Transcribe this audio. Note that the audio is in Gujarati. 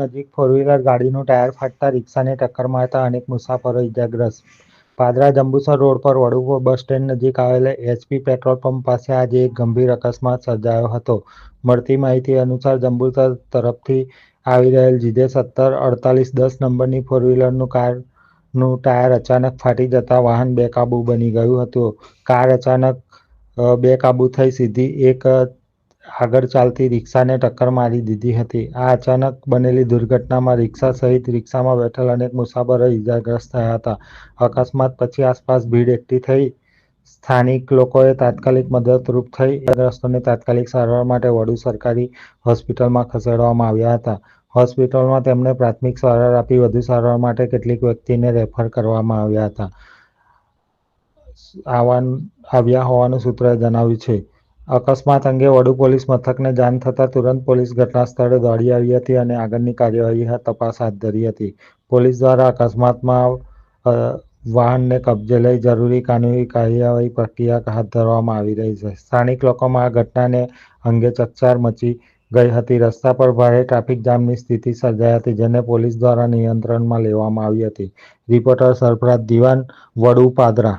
નજીક ફોર વ્હીલર ગાડીનું ટાયર ફાટતા રિક્ષાને ટક્કર મારતા અનેક મુસાફરો ઇજાગ્રસ્ત. પાદરા જંબુસર રોડ પર વડુ બસ સ્ટેન્ડ નજીક આવેલા એચપી પેટ્રોલ પંપ પાસે આજે એક ગંભીર અકસ્માત સર્જાયો હતો. મળતી માહિતી અનુસાર જંબુસર તરફથી આવી રહેલ જીજે સત્તર અડતાલીસ દસ નંબરની ફોર વ્હીલરનું કારનું ટાયર અચાનક ફાટી જતા વાહન બેકાબૂ બની ગયું હતું. કાર અચાનક બેકાબૂ થઈ સીધી એક આગળ ચાલતી રિક્ષાને ટક્કર મારી દીધી હતી. આ અચાનક બનેલી દુર્ઘટનામાં રિક્ષા સહિત રિક્ષામાં બેઠેલ અનેક મુસાફરો ઇજાગ્રસ્ત થયા હતા. અકસ્માત પછી આસપાસ ભીડ એકઠી થઈ. સ્થાનિક લોકોએ તાત્કાલિક મદદરૂપ થઈ ઇજાગ્રસ્તોને તાત્કાલિક સારવાર માટે વડુ સરકારી હોસ્પિટલમાં ખસેડવામાં આવ્યા હતા. હોસ્પિટલમાં તેમને પ્રાથમિક સારવાર આપી, વધુ સારવાર માટે કેટલીક વ્યક્તિને રેફર કરવામાં આવ્યા હતા. આવ્યા હોવાનું સૂત્રોએ જણાવ્યું છે. અકસ્માત અંગે વડુ પોલીસ મથકને જાણ થતાં તુરંત પોલીસ ઘટનાસ્થળે દોડી આવી હતી અને આગળની કાર્યવાહી તપાસ હાથ ધરી હતી. પોલીસ દ્વારા અકસ્માતમાં વાહનને કબજે લઈ જરૂરી કાનૂની કાર્યવાહી પ્રક્રિયા હાથ ધરવામાં આવી રહી છે. સ્થાનિક લોકોમાં આ ઘટનાને અંગે ચકચાર મચી ગઈ હતી. રસ્તા પર ભારે ટ્રાફિક જામની સ્થિતિ સર્જાઈ હતી, જેને પોલીસ દ્વારા નિયંત્રણમાં લેવામાં આવી હતી. રિપોર્ટર સરફરાજ દિવાન, વડુ પાદરા